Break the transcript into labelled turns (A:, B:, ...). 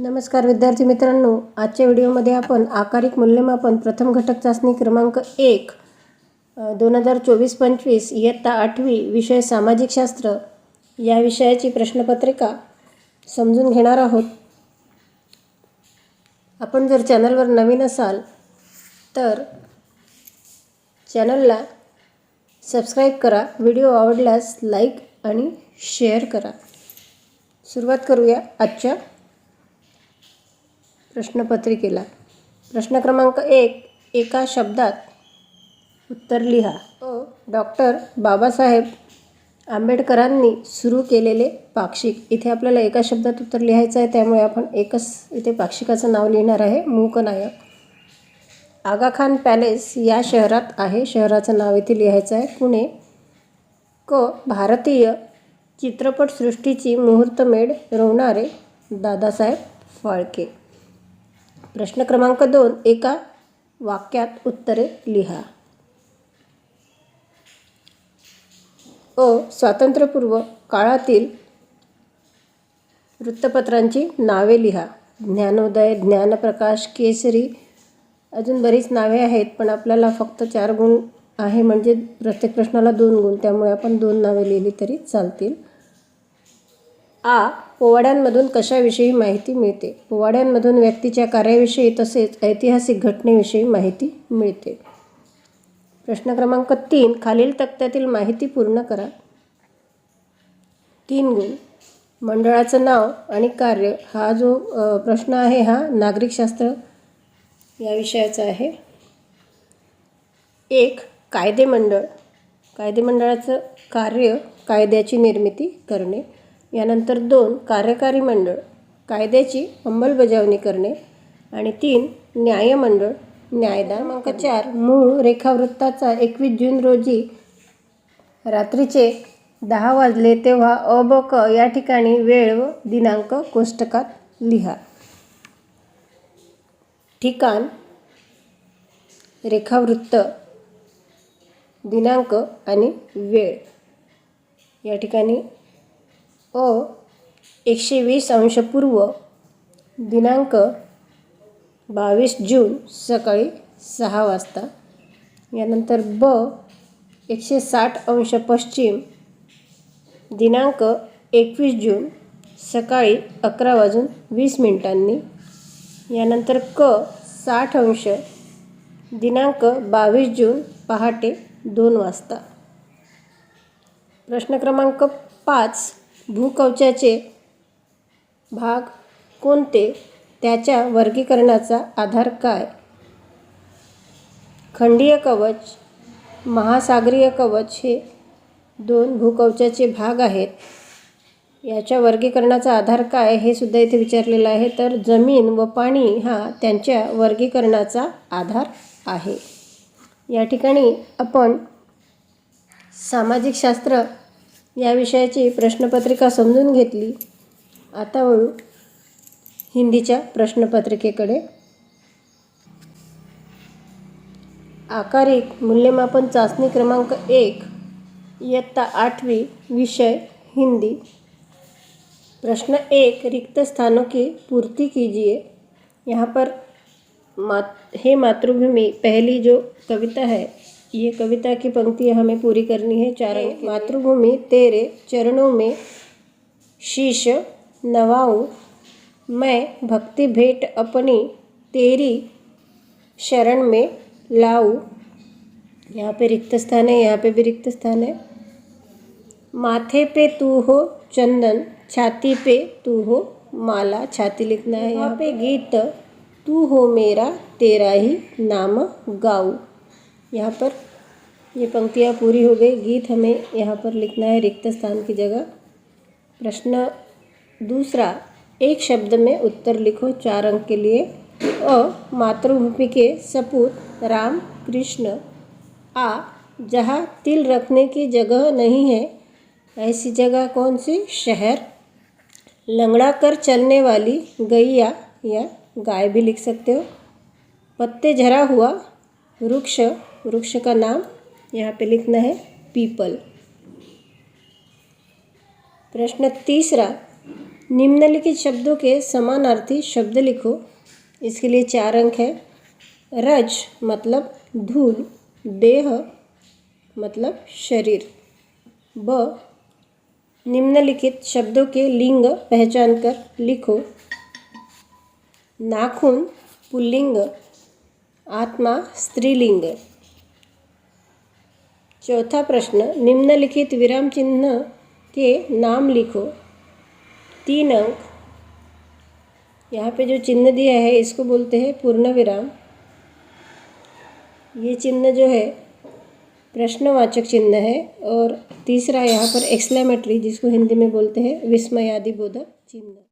A: नमस्कार विद्यार्थी मित्रांनो आजच्या व्हिडिओमध्ये आपण आकारिक मूल्यमापन प्रथम घटक चाचणी क्रमांक एक दोन हजार चोवीस पंचवीस इयत्ता आठवी विषय सामाजिक शास्त्र या विषयाची प्रश्नपत्रिका समजून घेणार आहोत. आपण जर चॅनलवर नवीन असाल तर चॅनलला सबस्क्राईब करा व्हिडिओ आवडल्यास लाईक आणि शेअर करा. सुरुवात करूया आजच्या प्रश्नपत्रिकेला. प्रश्न क्रमांक एक एका शब्दात उत्तर लिहा. अ डॉक्टर बाबासाहेब आंबेडकरांनी सुरू केलेले पाक्षिक. इथे आपल्याला एका शब्दात उत्तर लिहायचं आहे त्यामुळे आपण एकच इथे पाक्षिकाचं नाव लिहिणार आहे मूकनायक. आगाखान पॅलेस या शहरात आहे शहराचं नाव इथे लिहायचं आहे. पुणे. क भारतीय चित्रपटसृष्टीची मुहूर्तमेढ रोवणारे दादासाहेब फाळके. प्रश्न क्रमांक दोन एका वाक्यात उत्तरे लिहा. अ स्वातंत्र्यपूर्व काळातील वृत्तपत्रांची नावे लिहा. ज्ञानोदय ज्ञानप्रकाश केसरी अजून बरीच नावे आहेत पण आपल्याला फक्त चार गुण आहे म्हणजे प्रत्येक प्रश्नाला दोन गुण त्यामुळे आपण दोन नावे लिहिली तरी चालतील. आ पोवाड्यांमधून कशाविषयी माहिती मिळते? पोवाड्यांमधून व्यक्तीच्या कार्याविषयी तसेच ऐतिहासिक घटनेविषयी माहिती मिळते. प्रश्न क्रमांक तीन खालील तक्त्यातील माहिती पूर्ण करा. तीन गुण. मंडळाचं नाव आणि कार्य. हा जो प्रश्न आहे हा नागरिकशास्त्र या विषयाचा आहे. एक कायदे मंडळ कायदे मंडळाचं कार्य कायद्याची निर्मिती करणे. यानंतर दोन कार्यकारी मंडळ कायद्याची अंमलबजावणी करणे आणि तीन न्यायमंडळ न्यायदान क्रमांक चार मूळ रेखावृत्ताचा एकवीस जून रोजी रात्रीचे दहा वाजले तेव्हा अ ब क या ठिकाणी वेळ व दिनांक कोष्टकात लिहा. ठिकाण रेखावृत्त दिनांक आणि वेळ. या ठिकाणी अ एकशे वीस अंश पूर्व दिनांक बावीस जून सकाळी सहा वाजता. यानंतर ब एकशे साठ अंश पश्चिम दिनांक एकवीस जून सकाळी अकरा वाजून वीस मिनिटांनी. यानंतर क साठ अंश दिनांक बावीस जून पहाटे दोन वाजता. प्रश्न क्रमांक पाच भूकवचाचे भाग कोणते? त्याच्या वर्गीकरणाचा आधार काय? खंडीय कवच महासागरीय कवच हे दोन भूकवचाचे भाग आहेत. याच्या वर्गीकरणाचा आधार काय हे सुद्धा इथे विचारलेलं आहे. तर जमीन व पाणी हा त्यांच्या वर्गीकरणाचा आधार आहे. या ठिकाणी आपण सामाजिक शास्त्र या विषयाची प्रश्नपत्रिका समजून घेतली. आता वळू हिंदीच्या प्रश्नपत्रिकेकडे. आकारिक मूल्यमापन चाचणी क्रमांक एक इयत्ता आठवी विषय हिंदी. प्रश्न एक रिक्त स्थानों की पूर्ति कीजिए. यहाँ पर मात हे मातृभूमि पहली जो कविता है ये कविता की पंक्तियाँ हमें पूरी करनी है। चार मातृभूमि तेरे चरणों में शीश नवाऊं मैं भक्ति भेंट अपनी तेरी शरण में लाऊं। यहाँ पे रिक्त स्थान है यहाँ पे भी रिक्त स्थान है। माथे पे तू हो चंदन छाती पे तू हो माला। छाती लिखना है यहाँ पे। गीत तू हो मेरा तेरा ही नाम गाऊं। यहाँ पर। ये पंक्तियाँ पूरी हो गई। गीत हमें यहाँ पर लिखना है रिक्त स्थान की जगह। प्रश्न दूसरा, एक शब्द में उत्तर लिखो चार अंक के लिए। अ, मातृभूमि के सपूत, राम, कृष्ण। आ, जहाँ तिल रखने की जगह नहीं है, ऐसी जगह कौन सी? शहर। लंगड़ा कर चलने वाली गैया या गाय भी लिख सकते हो। पत्ते झरा हुआ वृक्ष। वृक्ष का नाम यहाँ पे लिखना है पीपल। प्रश्न तीसरा, निम्नलिखित शब्दों के समानार्थी शब्द लिखो। इसके लिए चार अंक है। रज मतलब धूल, देह मतलब शरीर। ब, निम्नलिखित शब्दों के लिंग पहचान कर लिखो। नाखून, पुल्लिंग, आत्मा, स्त्रीलिंग। चौथा प्रश्न, निम्नलिखित विराम चिन्ह के नाम लिखो। तीन अंक। यहाँ पे जो चिन्ह दिया है, इसको बोलते हैं पूर्ण विराम। ये चिन्ह जो है, प्रश्नवाचक चिन्ह है और तीसरा यहाँ पर एक्सक्लेमेटरी जिसको हिंदी में बोलते हैं विस्मयादिबोधक चिन्ह।